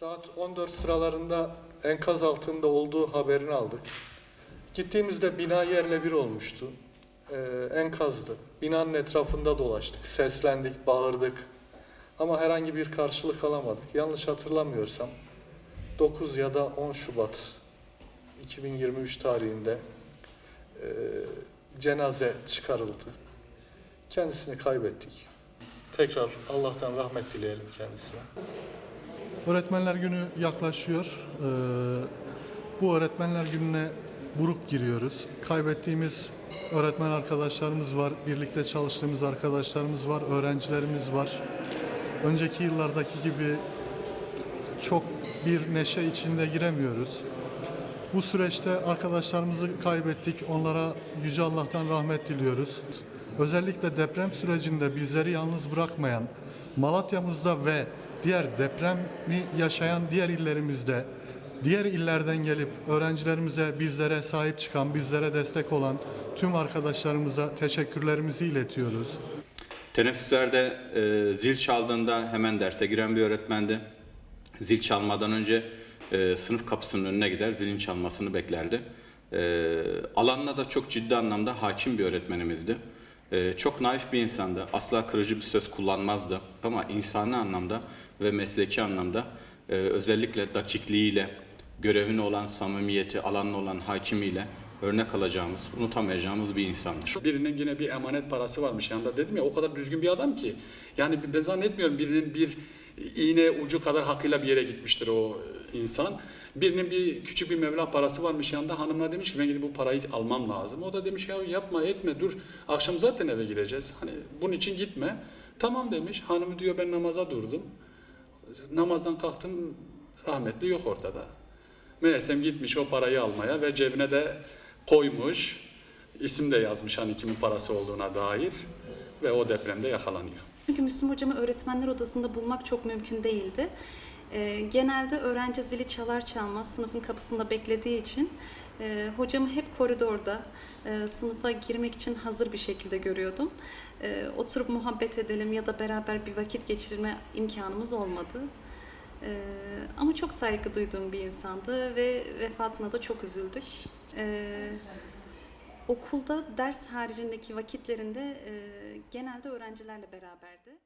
Saat 14 sıralarında enkaz altında olduğu haberini aldık. Gittiğimizde bina yerle bir olmuştu. Ee, enkazdı. Binanın etrafında dolaştık, seslendik, bağırdık. Ama herhangi bir karşılık alamadık. Yanlış hatırlamıyorsam 9 ya da 10 Şubat 2023 tarihinde e, cenaze çıkarıldı. Kendisini kaybettik. Tekrar Allah'tan rahmet dileyelim kendisine. Öğretmenler Günü yaklaşıyor. Ee, bu Öğretmenler Günü'ne buruk giriyoruz. Kaybettiğimiz öğretmen arkadaşlarımız var, birlikte çalıştığımız arkadaşlarımız var, öğrencilerimiz var. Önceki yıllardaki gibi çok bir neşe içinde giremiyoruz. Bu süreçte arkadaşlarımızı kaybettik. Onlara Yüce Allah'tan rahmet diliyoruz. Özellikle deprem sürecinde bizleri yalnız bırakmayan Malatya'mızda ve diğer depremi yaşayan diğer illerimizde diğer illerden gelip öğrencilerimize, bizlere sahip çıkan, bizlere destek olan tüm arkadaşlarımıza teşekkürlerimizi iletiyoruz. Teneffüslerde e, zil çaldığında hemen derse giren bir öğretmendi. Zil çalmadan önce e, sınıf kapısının önüne gider zilin çalmasını beklerdi. E, alanına da çok ciddi anlamda hakim bir öğretmenimizdi. E, çok naif bir insandı. Asla kırıcı bir söz kullanmazdı. Ama insani anlamda ve mesleki anlamda e, özellikle dakikliğiyle, görevine olan samimiyeti, alanına olan hakimiyle örnek alacağımız, unutamayacağımız bir insandır. Birinin yine bir emanet parası varmış yanında. Dedim ya o kadar düzgün bir adam ki. Yani ben zannetmiyorum birinin bir iğne ucu kadar hakkıyla bir yere gitmiştir o insan. Birinin bir küçük bir meblağ parası varmış yanında. Hanımla demiş ki ben gidip bu parayı almam lazım. O da demiş ya yapma etme dur. Akşam zaten eve gireceğiz. Hani bunun için gitme. Tamam demiş. Hanımı diyor ben namaza durdum. Namazdan kalktım rahmetli yok ortada. Meğersem gitmiş o parayı almaya ve cebine de koymuş. İsim de yazmış hani kimin parası olduğuna dair ve o depremde yakalanıyor. Çünkü Müslüm hocamı öğretmenler odasında bulmak çok mümkün değildi. Ee, genelde öğrenci zili çalar çalmaz sınıfın kapısında beklediği için e, hocamı hep koridorda e, sınıfa girmek için hazır bir şekilde görüyordum. E, oturup muhabbet edelim ya da beraber bir vakit geçirme imkanımız olmadı. E, ama çok saygı duyduğum bir insandı ve vefatına da çok üzüldük. E, okulda ders haricindeki vakitlerinde e, genelde öğrencilerle beraberdi.